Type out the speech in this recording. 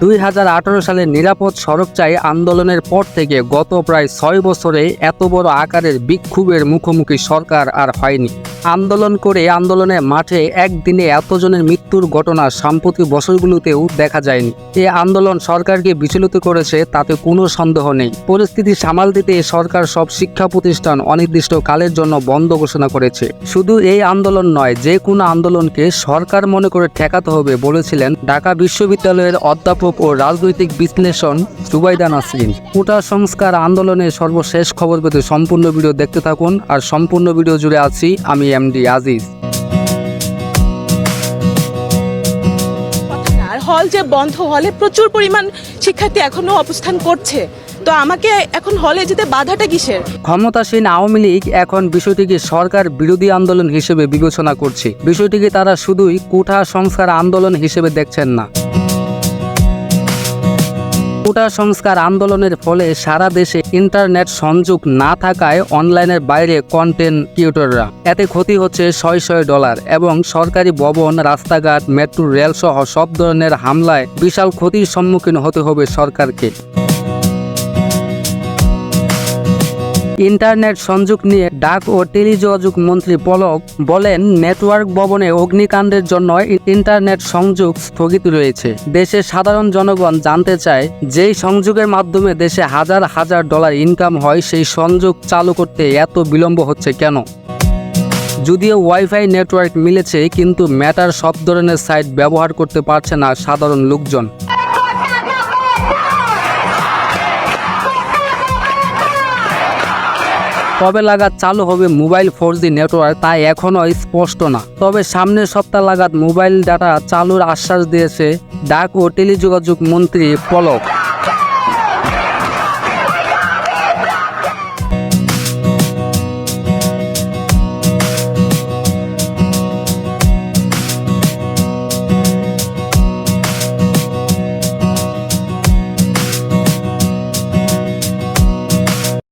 দুই হাজার আঠেরো সালে নিরাপদ সড়ক চাই আন্দোলনের পর থেকে গত প্রায় ছয় বছরে এত বড় আকারের বিক্ষোভের মুখোমুখি সরকার আর হয়নি। আন্দোলন করে আন্দোলনের মাঠে একদিনে এতজনের মৃত্যুর ঘটনা সাম্প্রতিক বছরগুলোতেও দেখা যায়নি। এ আন্দোলন সরকারকে বিচলিত করেছে, তাতে কোনো সন্দেহ নেই। পরিস্থিতি সামাল দিতে সরকার সব শিক্ষা প্রতিষ্ঠান অনির্দিষ্ট কালের জন্য বন্ধ ঘোষণা করেছে। শুধু এই আন্দোলন নয়, যে কোনো আন্দোলনকে সরকার মনে করে ঠেকাতে হবে বলেছিলেন ঢাকা বিশ্ববিদ্যালয়ের অধ্যাপক ও রাজনৈতিক বিশ্লেষণ সুবাইদা নাসরিন। কোটা সংস্কার আন্দোলনের সর্বশেষ খবর পেতে সম্পূর্ণ ভিডিও দেখতে থাকুন, আর সম্পূর্ণ ভিডিও জুড়ে আছি আমি এমডি আজিজ আর হল যে বন্ধ হলে প্রচুর পরিমাণ শিক্ষার্থী এখনও অবস্থান করছে। তো আমাকে এখন হলে যেতে বাধাটা কিসের? ক্ষমতাসীন আওয়ামী লীগ এখন বিষয়টিকে সরকার বিরোধী আন্দোলন হিসেবে বিবেচনা করছে। বিষয়টিকে তারা শুধুই কোঠা সংস্কার আন্দোলন হিসেবে দেখছেন না। কোটা সংস্কার আন্দোলনের ফলে সারা দেশে ইন্টারনেট সংযোগ না থাকায় অনলাইনের বাইরে কন্টেন্ট কিউটররা এতে ক্ষতি হচ্ছে ছয় ছয় ডলার এবং সরকারি ভবন, রাস্তাঘাট, মেট্রো রেল সহ সব ধরনের হামলায় বিশাল ক্ষতির সম্মুখীন হতে হবে সরকারকে। ইন্টারনেট সংযোগ নিয়ে ডাক ও টেলিযোগাযোগ মন্ত্রী পলক বলেন, নেটওয়ার্ক ভবনে অগ্নিকাণ্ডের জন্য ইন্টারনেট সংযোগ স্থগিত রয়েছে। দেশের সাধারণ জনগণ জানতে চায়, যেই সংযোগের মাধ্যমে দেশে হাজার হাজার ডলার ইনকাম হয়, সেই সংযোগ চালু করতে এত বিলম্ব হচ্ছে কেন? যদিও ওয়াইফাই নেটওয়ার্ক মিলেছে, কিন্তু ম্যাটার সব ধরনের সাইট ব্যবহার করতে পারছে না সাধারণ লোকজন। কবে লাগাত চালু হবে মোবাইল ফোর জি নেটওয়ার্ক তা এখনও স্পষ্ট না। তবে সামনের সপ্তাহ লাগাত মোবাইল ডাটা চালুর আশ্বাস দিয়েছে ডাক ও টেলিযোগাযোগ মন্ত্রী পলক।